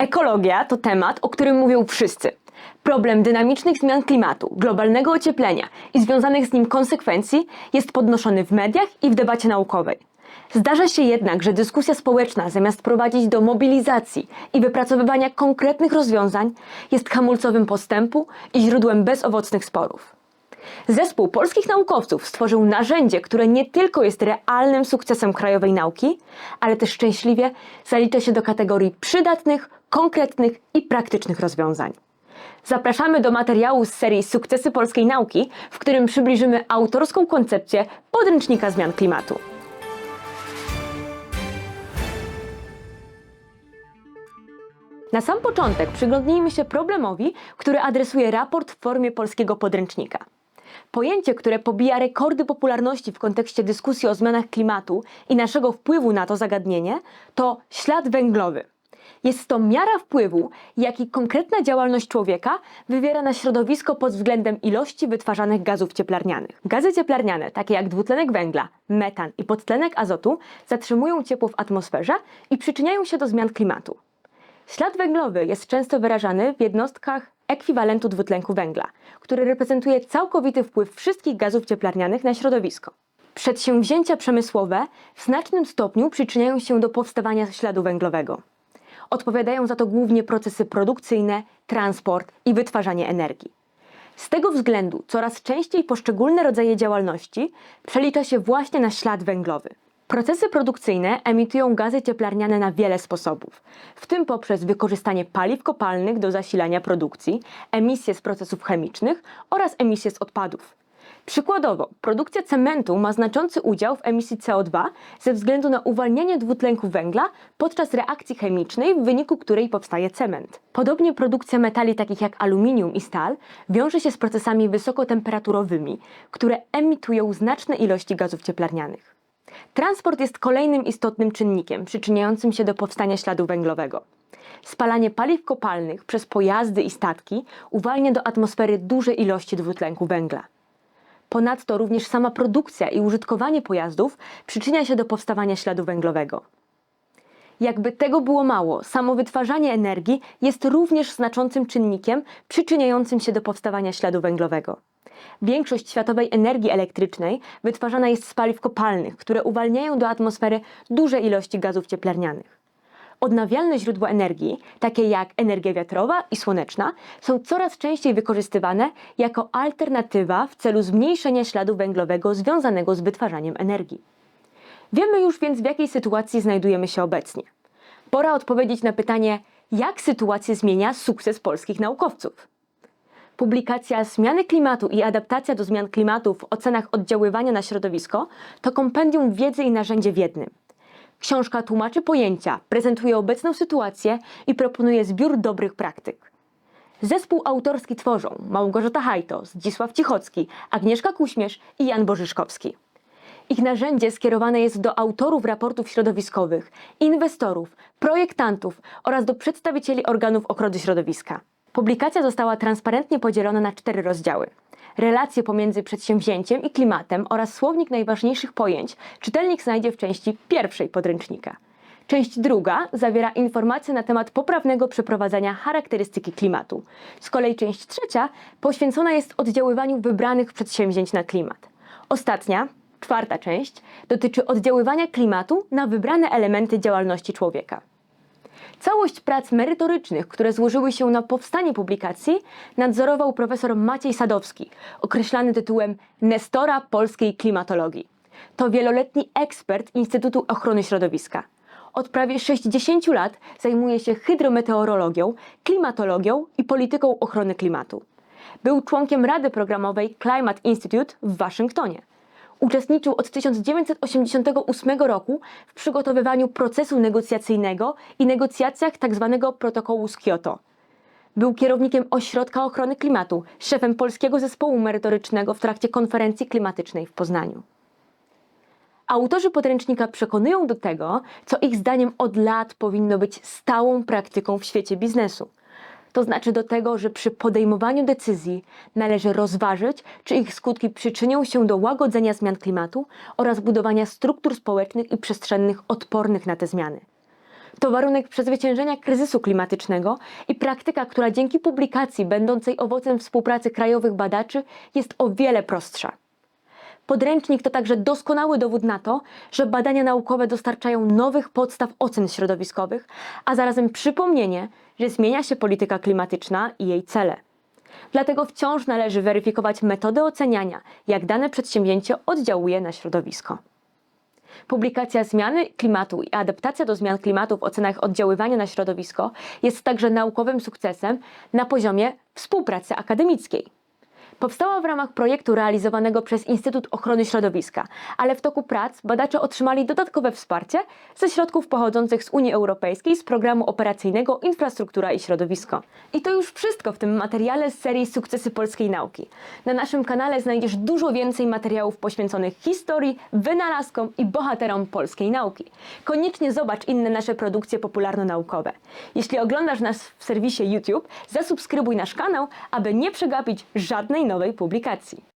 Ekologia to temat, o którym mówią wszyscy. Problem dynamicznych zmian klimatu, globalnego ocieplenia i związanych z nim konsekwencji jest podnoszony w mediach i w debacie naukowej. Zdarza się jednak, że dyskusja społeczna zamiast prowadzić do mobilizacji i wypracowywania konkretnych rozwiązań, jest hamulcowym postępu i źródłem bezowocnych sporów. Zespół polskich naukowców stworzył narzędzie, które nie tylko jest realnym sukcesem krajowej nauki, ale też szczęśliwie zalicza się do kategorii przydatnych, konkretnych i praktycznych rozwiązań. Zapraszamy do materiału z serii Sukcesy polskiej nauki, w którym przybliżymy autorską koncepcję podręcznika zmian klimatu. Na sam początek przyglądnijmy się problemowi, który adresuje raport w formie polskiego podręcznika. Pojęcie, które pobija rekordy popularności w kontekście dyskusji o zmianach klimatu i naszego wpływu na to zagadnienie, to ślad węglowy. Jest to miara wpływu, jaki konkretna działalność człowieka wywiera na środowisko pod względem ilości wytwarzanych gazów cieplarnianych. Gazy cieplarniane, takie jak dwutlenek węgla, metan i podtlenek azotu, zatrzymują ciepło w atmosferze i przyczyniają się do zmian klimatu. Ślad węglowy jest często wyrażany w jednostkach ekwiwalentu dwutlenku węgla, który reprezentuje całkowity wpływ wszystkich gazów cieplarnianych na środowisko. Przedsięwzięcia przemysłowe w znacznym stopniu przyczyniają się do powstawania śladu węglowego. Odpowiadają za to głównie procesy produkcyjne, transport i wytwarzanie energii. Z tego względu coraz częściej poszczególne rodzaje działalności przelicza się właśnie na ślad węglowy. Procesy produkcyjne emitują gazy cieplarniane na wiele sposobów, w tym poprzez wykorzystanie paliw kopalnych do zasilania produkcji, emisje z procesów chemicznych oraz emisje z odpadów. Przykładowo, produkcja cementu ma znaczący udział w emisji CO2 ze względu na uwalnianie dwutlenku węgla podczas reakcji chemicznej, w wyniku której powstaje cement. Podobnie produkcja metali takich jak aluminium i stal wiąże się z procesami wysokotemperaturowymi, które emitują znaczne ilości gazów cieplarnianych. Transport jest kolejnym istotnym czynnikiem przyczyniającym się do powstania śladu węglowego. Spalanie paliw kopalnych przez pojazdy i statki uwalnia do atmosfery duże ilości dwutlenku węgla. Ponadto również sama produkcja i użytkowanie pojazdów przyczynia się do powstawania śladu węglowego. Jakby tego było mało, samo wytwarzanie energii jest również znaczącym czynnikiem przyczyniającym się do powstawania śladu węglowego. Większość światowej energii elektrycznej wytwarzana jest z paliw kopalnych, które uwalniają do atmosfery duże ilości gazów cieplarnianych. Odnawialne źródła energii, takie jak energia wiatrowa i słoneczna, są coraz częściej wykorzystywane jako alternatywa w celu zmniejszenia śladu węglowego związanego z wytwarzaniem energii. Wiemy już więc, w jakiej sytuacji znajdujemy się obecnie. Pora odpowiedzieć na pytanie, jak sytuację zmienia sukces polskich naukowców. Publikacja Zmiany klimatu i adaptacja do zmian klimatu w ocenach oddziaływania na środowisko to kompendium wiedzy i narzędzie w jednym. Książka tłumaczy pojęcia, prezentuje obecną sytuację i proponuje zbiór dobrych praktyk. Zespół autorski tworzą Małgorzata Hajto, Zdzisław Cichocki, Agnieszka Kuśmierz i Jan Bożyszkowski. Ich narzędzie skierowane jest do autorów raportów środowiskowych, inwestorów, projektantów oraz do przedstawicieli organów ochrony środowiska. Publikacja została transparentnie podzielona na cztery rozdziały. Relacje pomiędzy przedsięwzięciem i klimatem oraz słownik najważniejszych pojęć czytelnik znajdzie w części pierwszej podręcznika. Część druga zawiera informacje na temat poprawnego przeprowadzania charakterystyki klimatu. Z kolei część trzecia poświęcona jest oddziaływaniu wybranych przedsięwzięć na klimat. Ostatnia, czwarta część, dotyczy oddziaływania klimatu na wybrane elementy działalności człowieka. Całość prac merytorycznych, które złożyły się na powstanie publikacji, nadzorował profesor Maciej Sadowski, określany tytułem Nestora polskiej klimatologii. To wieloletni ekspert Instytutu Ochrony Środowiska. Od prawie 60 lat zajmuje się hydrometeorologią, klimatologią i polityką ochrony klimatu. Był członkiem Rady Programowej Climate Institute w Waszyngtonie. Uczestniczył od 1988 roku w przygotowywaniu procesu negocjacyjnego i negocjacjach tzw. protokołu z Kyoto. Był kierownikiem Ośrodka Ochrony Klimatu, szefem polskiego zespołu merytorycznego w trakcie konferencji klimatycznej w Poznaniu. Autorzy podręcznika przekonują do tego, co ich zdaniem od lat powinno być stałą praktyką w świecie biznesu. To znaczy do tego, że przy podejmowaniu decyzji należy rozważyć, czy ich skutki przyczynią się do łagodzenia zmian klimatu oraz budowania struktur społecznych i przestrzennych odpornych na te zmiany. To warunek przezwyciężenia kryzysu klimatycznego i praktyka, która dzięki publikacji będącej owocem współpracy krajowych badaczy jest o wiele prostsza. Podręcznik to także doskonały dowód na to, że badania naukowe dostarczają nowych podstaw ocen środowiskowych, a zarazem przypomnienie, że zmienia się polityka klimatyczna i jej cele. Dlatego wciąż należy weryfikować metody oceniania, jak dane przedsięwzięcie oddziałuje na środowisko. Publikacja Zmiany klimatu i adaptacja do zmian klimatu w ocenach oddziaływania na środowisko jest także naukowym sukcesem na poziomie współpracy akademickiej. Powstała w ramach projektu realizowanego przez Instytut Ochrony Środowiska, ale w toku prac badacze otrzymali dodatkowe wsparcie ze środków pochodzących z Unii Europejskiej z programu operacyjnego Infrastruktura i Środowisko. I to już wszystko w tym materiale z serii Sukcesy polskiej nauki. Na naszym kanale znajdziesz dużo więcej materiałów poświęconych historii, wynalazkom i bohaterom polskiej nauki. Koniecznie zobacz inne nasze produkcje popularno-naukowe. Jeśli oglądasz nas w serwisie YouTube, zasubskrybuj nasz kanał, aby nie przegapić żadnej nowej publikacji.